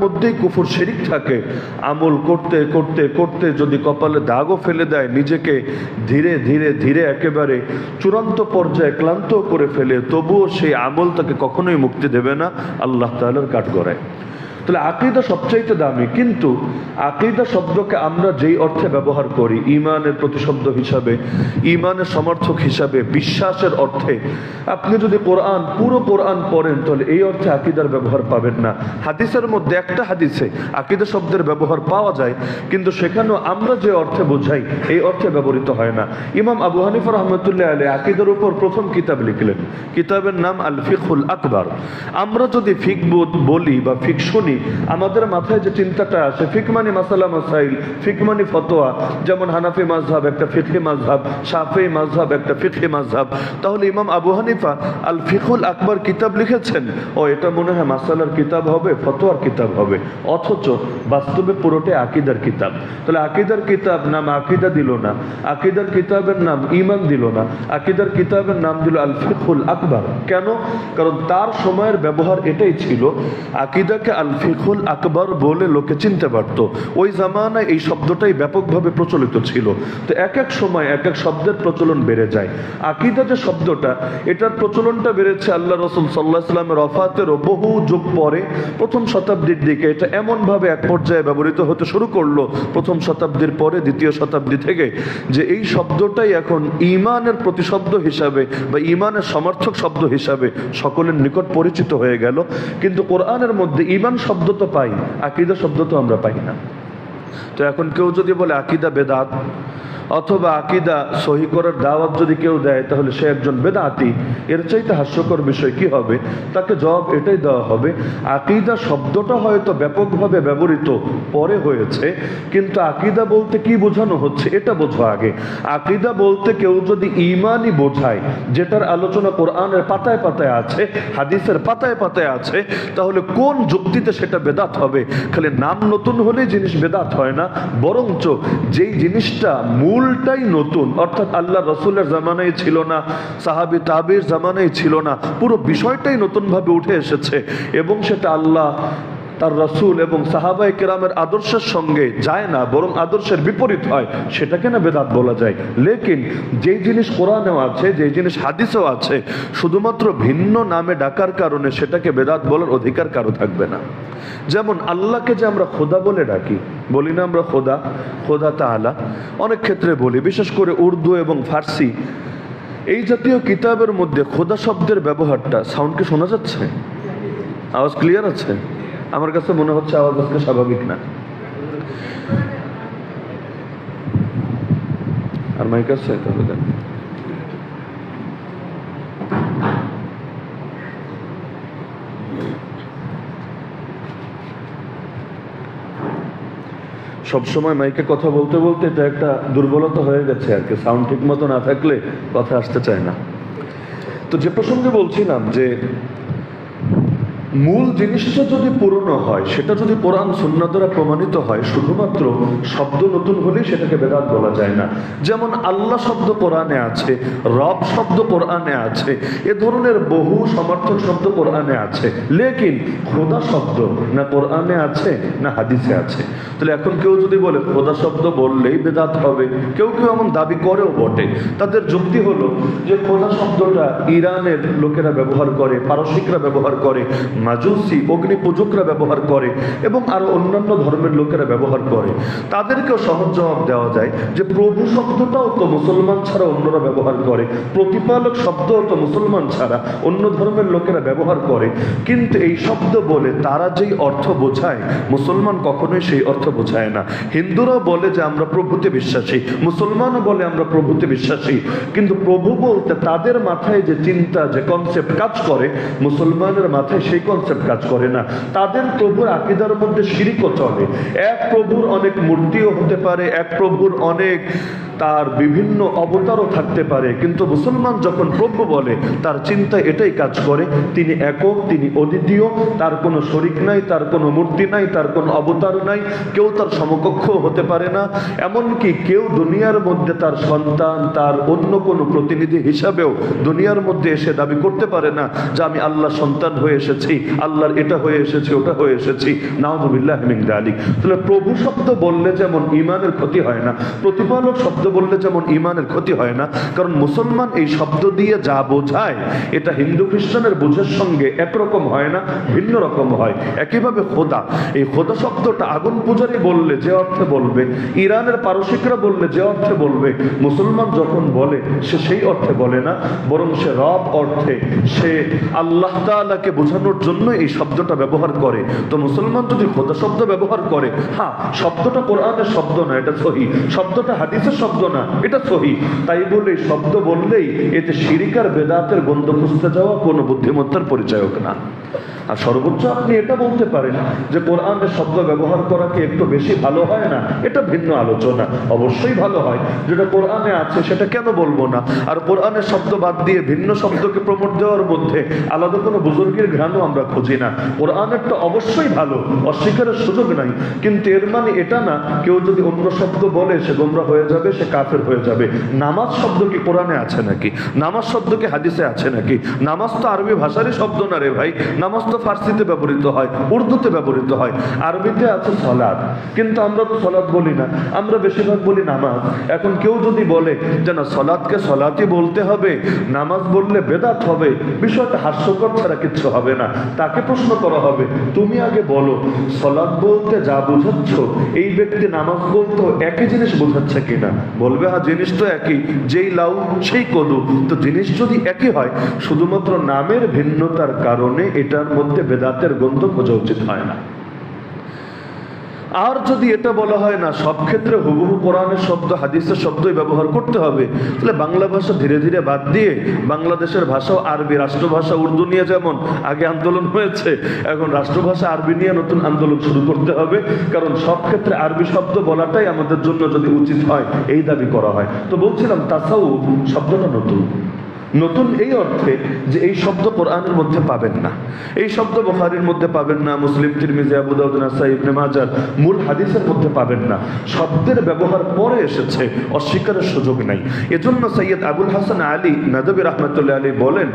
মধ্যেই কুফুর শিরিক থাকে। আমল করতে করতে করতে যদি কপালে দাগও ফেলে দেয়, নিজেকে ধীরে ধীরে ধীরে একেবারে চূড়ান্ত পর্যায়ে ক্লান্ত করে ফেলে, তবুও সেই আমল তাকে কখনোই মুক্তি দেবে না, আল্লাহ তাআলার কাঠগড়ায়। তাহলে আকিদা সবচাইতে দামি, কিন্তু আকিদা শব্দকে আমরা যেই অর্থে ব্যবহার করি, ইমানের প্রতিশব্দ হিসাবে, ইমানের সমর্থক হিসাবে, বিশ্বাসের অর্থে, আপনি যদি কোরআন, পুরো কোরআন পড়েন, তাহলে এই অর্থে আকিদার ব্যবহার পাবেন না। হাদিসের মধ্যে একটা হাদিসে আকিদা শব্দের ব্যবহার পাওয়া যায়, কিন্তু সেখানেও আমরা যে অর্থে বোঝাই, এই অর্থে ব্যবহৃত হয় না। ইমাম আবু হানিফা রহমতুল্লাহ আলী আকিদার উপর প্রথম কিতাব লিখলেন, কিতাবের নাম আল ফিকুল আকবর। আমরা যদি ফিক বলি বা ফিক শুনি আমাদের মাথায় যে চিন্তাটা আসে ফিক মানে মাসালা মাসাইল ফিক মানে ফতোয়া, যেমন হানাফি মাজহাব একটা ফিকহি মাজহাব শাফি মাজহাব একটা ফিকহি মাজহাব তাহলে ইমাম আবু হানিফা আল ফিকুল আকবর কিতাব লিখেছেন, ও, এটা মনে হয় মাসালার কিতাব হবে, ফতোয়ার কিতাব হবে, অথচ বাস্তবে পুরোটাই আকিদার কিতাব। তাহলে আকিদার কিতাব নাম আকিদা দিল না, আকিদার কিতাবের নাম ইমান দিল না, আকিদার কিতাবের নাম দিল আল ফিকুল আকবর। কেন? কারণ তার সময়ের ব্যবহার এটাই ছিল, আকিদাকে আল ফিকুল আকবর বলে লোকে চিনতে পারতো। ওই জামানায় এই শব্দটাই ব্যাপকভাবে প্রচলিত ছিল। তো এক এক সময় এক এক শব্দের প্রচলন বেড়ে যায়। আকিদা যে শব্দটা, এটার প্রচলনটা বেড়েছে আল্লাহ রসুল সাল্লাহ ইসলামের অফাতেরও বহু যুগ পরে প্রথম শতাব্দীর দিকে। এটা এমনভাবে এক পর্যায়ে ব্যবহৃত হতে শুরু করল প্রথম শতাব্দীর পরে দ্বিতীয় শতাব্দী থেকে, যে এই শব্দটাই এখন ইমানের প্রতিশব্দ হিসাবে বা ইমানের সমর্থক শব্দ হিসাবে সকলের নিকট পরিচিত হয়ে গেল। কিন্তু কোরআনের মধ্যে ইমান শব্দ তো পাই, আকিদা শব্দ তো আমরা পাই না। তো এখন কেউ যদি বলে আকিদা বেদাত অথবা আকিদা সহি করার দাওয়াত যদি কেউ দেয়, তাহলে সে একজন বেদাতি। এর চাইতে হাস্যকর বিষয় কি হবে? তাকে জবাব এটাই দেওয়া হবে, আকিদা শব্দটা হয়তো ব্যাপকভাবে ব্যবহৃত পরে হয়েছে, কিন্তু আকিদা বলতে কি বোঝানো হচ্ছে এটা বোঝো আগে। আকিদা বলতে কেউ যদি ইমানই বোঝায়, যেটার আলোচনা কোরআনের পাতায় পাতায় আছে, হাদিসের পাতায় পাতায় আছে, তাহলে কোন যুক্তিতে সেটা বেদাত হবে? খালি নাম নতুন হলে জিনিস বেদাত হয় না, বরঞ্চ যেই জিনিসটা মূলটাই নতুন। অর্থাৎ আল্লাহ রসুলের জামানায় ছিল না, সাহাবি তাবির জামানায় ছিল না। পুরো বিষয়টাই নতুনভাবে উঠে এসেছে এবং সেটা আল্লাহ তার রসুল এবং সাহাবাই কেরামের আদর্শের সঙ্গে যায় না, বরং আদর্শের বিপরীত হয়, সেটাকে না বেদাত বলা যায়। লেকিন যেই জিনিস কোরআনেও আছে, যেই জিনিস হাদিসেও আছে, শুধুমাত্র ভিন্ন নামে ডাকার কারণে সেটাকে বেদাত বলার অধিকার কারও থাকবে না। যেমন আল্লাহকে যে আমরা খোদা বলে ডাকি, বলি না আমরা খোদা খোদা তাআলা, অনেক ক্ষেত্রে বলি, বিশেষ করে উর্দু এবং ফার্সি। এই জাতীয় কিতাবের মধ্যে খোদা শব্দের ব্যবহারটা সাউন্ড কি শোনা যাচ্ছে? আওয়াজ ক্লিয়ার আছে? আমার কাছে মনে হচ্ছে আওয়াজ আজকে স্বাভাবিক না। আর মাইক আছে, তাহলে দেন। সবসময় মাইকে কথা বলতে বলতে এটা একটা দুর্বলতা হয়ে গেছে আর কি। সাউন্ড ঠিক মতো না থাকলে কথা আসতে চায় না। তো যে প্রসঙ্গে বলছিলাম যে মূল জিনিসটা যদি পুরনো হয়, সেটা যদি কোরআন সুন্না দ্বারা প্রমাণিত হয়, শুধুমাত্র শব্দ নতুন হলেই সেটাকে বেদাত বলা যায় না। যেমন আল্লাহ শব্দ কোরআনে আছে, রব শব্দ কোরআনে আছে, এ ধরনের বহু সমর্থক শব্দ কোরআনে আছে। লেকিন খোদা শব্দ না কোরআনে আছে, না হাদিসে আছে। তাহলে এখন কেউ যদি বলে খোদা শব্দ বললেই বেদাত হবে, কেউ কেউ এমন দাবি করেও বটে। তাদের যুক্তি হলো যে খোদা শব্দটা ইরানের লোকেরা ব্যবহার করে, পারসিকরা ব্যবহার করে মাজুসি, অগ্নি পূজকরা ব্যবহার করে এবং আরও অন্যান্য ধর্মের লোকেরা ব্যবহার করে। তাদেরকেও সহজ জবাব দেওয়া যায় যে প্রভু শব্দটাও তো মুসলমান ছাড়া অন্যরা ব্যবহার করে। প্রতিপালক শব্দও তো মুসলমান ছাড়া অন্য ধর্মের লোকেরা ব্যবহার করে। কিন্তু এই শব্দ বলে তারা যেই অর্থ বোঝায়, মুসলমান কখনোই সেই অর্থ বোঝায় না। হিন্দুরাও বলে যে আমরা প্রভুতে বিশ্বাসী, মুসলমানও বলে আমরা প্রভুতে বিশ্বাসী। কিন্তু প্রভু বলতে তাদের মাথায় যে চিন্তা, যে কনসেপ্ট কাজ করে, মুসলমানের মাথায় সেই কনসেপ্ট কাজ করে না। তাদের প্রভুর আকিদার মধ্যে শিরিকও চলে এক প্রভুর অনেক মূর্তিও হতে পারে, এক প্রভুর অনেক তার বিভিন্ন অবতারও থাকতে পারে। কিন্তু মুসলমান যখন প্রভু বলে, তার চিন্তা এটাই কাজ করে, তিনি একক, তিনি অদ্বিতীয়, তার কোনো শরিক নাই, তার কোনো মূর্তি নাই, তার কোনো অবতার নাই, কেউ তার সমকক্ষ হতে পারে না। এমনকি কেউ দুনিয়ার মধ্যে তার সন্তান, তার অন্য কোনো প্রতিনিধি হিসাবেও দুনিয়ার মধ্যে এসে দাবি করতে পারে না যে আমি আল্লাহ সন্তান হয়ে এসেছি, আল্লাহর এটা হয়ে এসেছি, ওটা হয়ে এসেছি। নাউদুবিল্লাহ মিন আলী তাহলে প্রভু শব্দ বললে যেমন ইমানের ক্ষতি হয় না, প্রতিপালক শব্দ বললে যেমন ইমানের ক্ষতি হয় না, কারণ মুসলমান এই শব্দ দিয়ে যা বোঝায়, এটা হিন্দু খ্রিস্টানের বুঝের সঙ্গে একরকম হয় না, ভিন্ন রকম হয়। একইভাবে খোদা, এই খোদা শব্দটা আগুন পূজারি বললে যে অর্থে বলবে, ইরানের পারসিকরা বললে যে অর্থে বলবে, মুসলমান যখন বলে, সে সেই অর্থে বলে না, বরং সে রব অর্থে, সে আল্লাহ তাআলাকে বোঝানোর জন্য এই শব্দটা ব্যবহার করে। তো মুসলমান যদি খোদা শব্দ ব্যবহার করে হ্যাঁ শব্দটা কোরআনের শব্দ না, এটা সহি। শব্দটা হাদিসের শব্দ না, এটা সহি। তাই বলে শব্দ বললেই এতে শিরিকার বেদাতের গন্ধ খুঁজতে যাওয়া কোনো বুদ্ধিমত্তার পরিচয়ক না। আর সর্বোচ্চ আপনি এটা বলতে পারেন যে কোরআনের শব্দ ব্যবহার করা কি একটু বেশি ভালো হয় না? এটা ভিন্ন আলোচনা। অবশ্যই ভালো হয়। যেটা কোরআনে আছে সেটা কেন বলব না? আর কোরআনের শব্দ বাদ দিয়ে ভিন্ন শব্দকে প্রমোট দেওয়ার মধ্যে আলাদা কোনো বুজুর্গের ঘ্রাণও আমরা খুঁজি না। কোরআনেরটা অবশ্যই ভালো, অস্বীকারের সুযোগ নাই। কিন্তু এর মানে এটা না, কেউ যদি অন্য শব্দ বলে সে গোমরা হয়ে যাবে, সে কাফের হয়ে যাবে। নামাজ শব্দ কি কোরআনে আছে নাকি? নামাজ শব্দ কি হাদিসে আছে নাকি? নামাজ তো আরবি ভাষারই শব্দ না রে ভাই। নামাজ তো ফার্সিতে ব্যবহৃত হয়, উর্দুতে ব্যবহৃত হয়, আরবিতে আছে সলাদ। কিন্তু আমরা তো সলাদ বলি না, আমরা বেশিরভাগ বলি নামাজ। এখন কেউ যদি বলে যে না, সলাদকে সলাতই বলতে হবে, নামাজ বললে বেদাত হবে, বিষয়টা হাস্যকর ছাড়া কিচ্ছু হবে না। তাকে প্রশ্ন করা হবে, তুমি আগে বলো, সলাদ বলতে যা বোঝাচ্ছ, এই ব্যক্তি নামাজ বলতে একই জিনিস বোঝাচ্ছে কিনা? বলবে হ্যাঁ জিনিস তো একই, যেই লাউ, সেই কদু। তো জিনিস যদি একই হয়, শুধুমাত্র নামের ভিন্নতার কারণে এটার মধ্যে বেদাতের গন্ধ খোঁজা উচিত হয় না। আর যদি এটা বলা হয় না, সব ক্ষেত্রে হুবহু কোরআনের শব্দ, হাদিসের শব্দই ব্যবহার করতে হবে। তাহলে বাংলা ভাষা ধীরে ধীরে বাদ দিয়ে বাংলাদেশের ভাষাও আরবি, রাষ্ট্রভাষা উর্দু নিয়ে যেমন আগে আন্দোলন হয়েছে, এখন রাষ্ট্রভাষা আরবি নিয়ে নতুন আন্দোলন শুরু করতে হবে। কারণ সব ক্ষেত্রে আরবি শব্দ বলাটাই আমাদের জন্য যদি উচিত হয়, এই দাবি করা হয়। তো বলছিলাম তাসাউ শব্দটা নতুন। নতুন এই অর্থে যে এই শব্দ কোরআনের মধ্যে পাবেন না। এই শব্দ বুখারীর মধ্যে পাবেন না, মুসলিম, তিরমিজি, আবু দাউদ, নাসাই, ইবনে মাজাহ মূল হাদিসের মধ্যে পাবেন না। শব্দের ব্যবহার পরে এসেছে, অস্বীকারের সুযোগ নাই। এজন্য সৈয়দ আবুল হাসান আলী নাদবী রহমতুল্লাহ আলী বলেন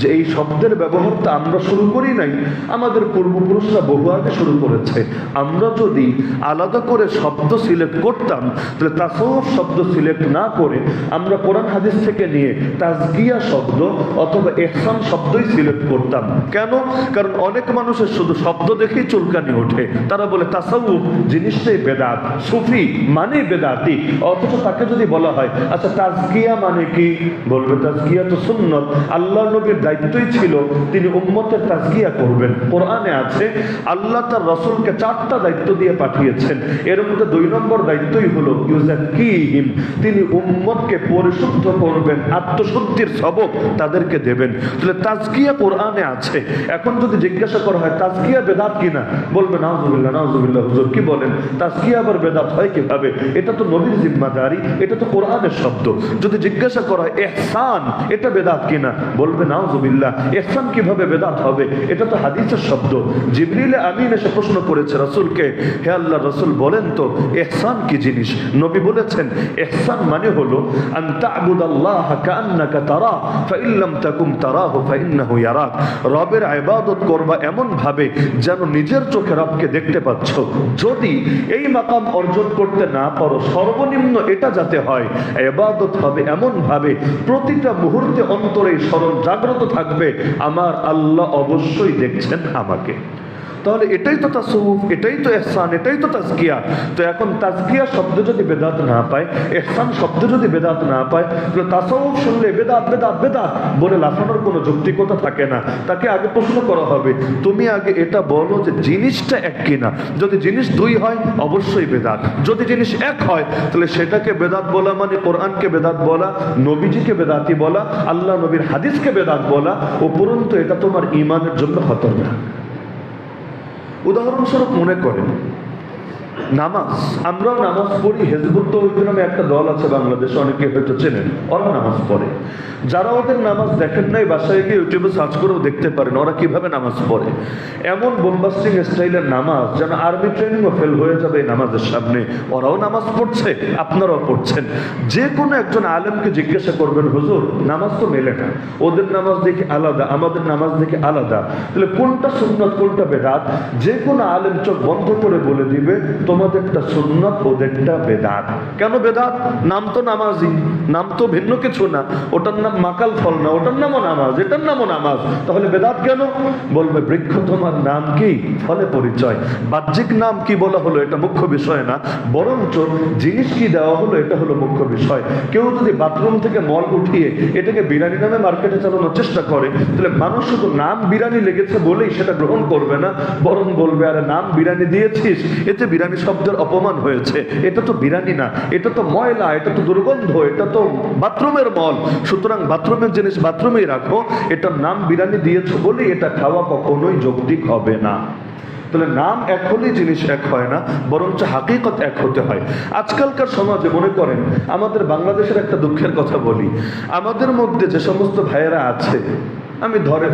যে এই শব্দের ব্যবহার তো আমরা শুরু করি নাই, আমাদের পূর্বপুরুষরা বহু আগে শুরু করেছে। আমরা যদি আলাদা করে শব্দ সিলেক্ট করতাম, তাহলে তাসawuf শব্দ সিলেক্ট না করে আমরা কোরআন হাদিস থেকে নিয়ে তাজগিয়া শব্দ অথবা এহসান শব্দই সিলেক্ট করতাম। কেন? কারণ অনেক মানুষের শুধু শব্দ দেখেই চুলকানি ওঠে। তারা বলে তাসাউফ জিনিসটাই বেদাত। সুফি মানে বেদাতি। অথচ তাকে যদি বলা হয় আচ্ছা তাজকিয়া মানে কি? বলবে, তাজকিয়া তো সুন্নত। আল্লাহ নবীর দায়িত্বই ছিল তিনি উম্মতের তাজকিয়া করবেন। কোরআনে আছে, আল্লাহ তার রসুলকে চারটা দায়িত্ব দিয়ে পাঠিয়েছেন। এর মধ্যে দুই নম্বর দায়িত্বই হলো ইউজাকিহিম তিনি উম্মতকে পরিশুদ্ধ করবেন, আত্মশুদ্ধির সবক তাদেরকে দেবেন। তাহলে তাজকিয়া কোরআনে আছে। এখন যদি জিজ্ঞাসা করা হয়, তাজকিয়া বেদাত কিনা? বলবে নাউজুবিল্লাহ নাউজুবিল্লাহ, হুজুর, কি বলেন? তাজকিয়া আবার বেদাত হয় কীভাবে? এটা তো নবীর জিম্মাদারি, এটা তো কোরআনের শব্দ। যদি জিজ্ঞাসা করা হয়, এহসান, এটা বেদাত কিনা? বলবে নাউজুবিল্লাহ, এহসান কীভাবে বেদাত হবে? এটা তো হাদিসের শব্দ। জিবরিলে আমিন এসে প্রশ্ন করেছে রাসূলকে, হে আল্লাহ, রাসূল বলেন তো, এহসান কি জিনিস? নবী বলেছেন, এহসান মানে হলো, আন তা'বুদাল্লাহ কাআন্নাকা তারা ফাইন লাম তাকুম তারাহু ফাইন্নাহু ইয়ারাক রবের ইবাদত করবা এমন ভাবে যেন নিজের চোখে রবকে দেখতে পাচ্ছ। যদি এই মাকাম অর্জন করতে না পারো, সর্বনিম্ন এটা যাতে হয়, ইবাদত হবে এমন ভাবে প্রতিটা মুহূর্তে অন্তরে স্মরণ জাগ্রত থাকবে, আমার আল্লাহ অবশ্যই দেখছেন আমাকে। তাহলে এটাই তো তাসউফ, এটাই তো এহসান এটাই তো তাজকিয়া। তো এখন তাজকিয়া শব্দ যদি বেদাত না পায় এহসান শব্দ যদি বেদাত না পায় তাহলে তাসাউফ শুনলে বেদাত বেদাত বেদাত বলে লাফানোর কোনো যৌক্তিকতা থাকে না। তাকে আগে প্রশ্ন করা হবে, তুমি আগে এটা বলো যে জিনিসটা এক কিনা। যদি জিনিস দুই হয়, অবশ্যই বেদাত। যদি জিনিস এক হয়, তাহলে সেটাকে বেদাত বলা মানে কোরআনকে বেদাত বলা, নবীজিকে বেদাতি বলা, আল্লাহ নবীর হাদিসকে বেদাত বলা উপরন্তু এটা তোমার ইমানের জন্য খতরনাক। উদাহরণস্বরূপ মনে করেন নামাজ। আমরাও নামাজ পড়ি, হেজবুত নামে একটা দল আছে বাংলাদেশে, অনেকে হয়তো চেনেন ওরা নামাজ পড়ে। যারা ওদের নামাজ দেখেন নাই, বাসায় গিয়ে ইউটিউবে সার্চ করেও দেখতে পারেন, ওরা কীভাবে নামাজ পড়ে। এমন বোমবাস্টিং স্টাইলের নামাজ যেন আর্মি ট্রেনিংও ফেল হয়ে যাবে এই নামাজের সামনে। ওরাও নামাজ পড়ছে, আপনারাও পড়ছেন। যে কোনো একজন আলেমকে জিজ্ঞাসা করবেন, হুজুর, নামাজ তো মেলে না। ওদের নামাজ দেখে আলাদা, আমাদের নামাজ দেখে আলাদা। তাহলে কোনটা সুন্নত, কোনটা বেদাত? যে কোনো আলেম চোখ বন্ধ করে বলে দিবে তোমাদেরটা সুন্নত, ওদেরটা বেদাত। কেন বেদাত? নাম তো নামাজি নাম তো ভিন্ন কিছু না। ওটার নাম মাকাল ফল না, ওটার নামও নামাজ, এটার নামও নামাজ। তাহলে বেদাত কেন? বলবে, বৃক্ষ তোমার নাম কি? ফলে পরিচয়। বাহ্যিক নাম কি বলা হলো? এটা মুখ্য বিষয় না। বরঞ্চ জিনিস কি দেওয়া হলো? এটা হলো মুখ্য বিষয়। কেউ যদি বাথরুম থেকে মল উঠিয়ে এটাকে বিরিয়ানি নামে মার্কেটে চালানোর চেষ্টা করে, তাহলে মানুষ শুধু নাম বিরানি লেগেছে বলেই সেটা গ্রহণ করবে না, বরং বলবে, আরে, নাম বিরিয়ানি দিয়েছিস, এতে বিরিয়ানি শব্দের অপমান হয়েছে। এটা তো বিরিয়ানি না, এটা তো ময়লা, এটা তো দুর্গন্ধ, এটা তো বাথরুমের মল। সুতরাং বাথরুমের জিনিস বাথরুমেই রাখো, এটার নাম বিরিয়ানি দিয়েছ বলেই এটা খাওয়া কখনোই যৌক্তিক হবে না। তাহলে নাম এক হলেই জিনিস এক হয় না, বরঞ্চ হাকিকত এক হতে হয়। আজকালকার সমাজে মনে করেন, আমাদের বাংলাদেশের একটা দুঃখের কথা বলি। আমাদের মধ্যে যে সমস্ত ভাইয়েরা আছে, আমি ধরে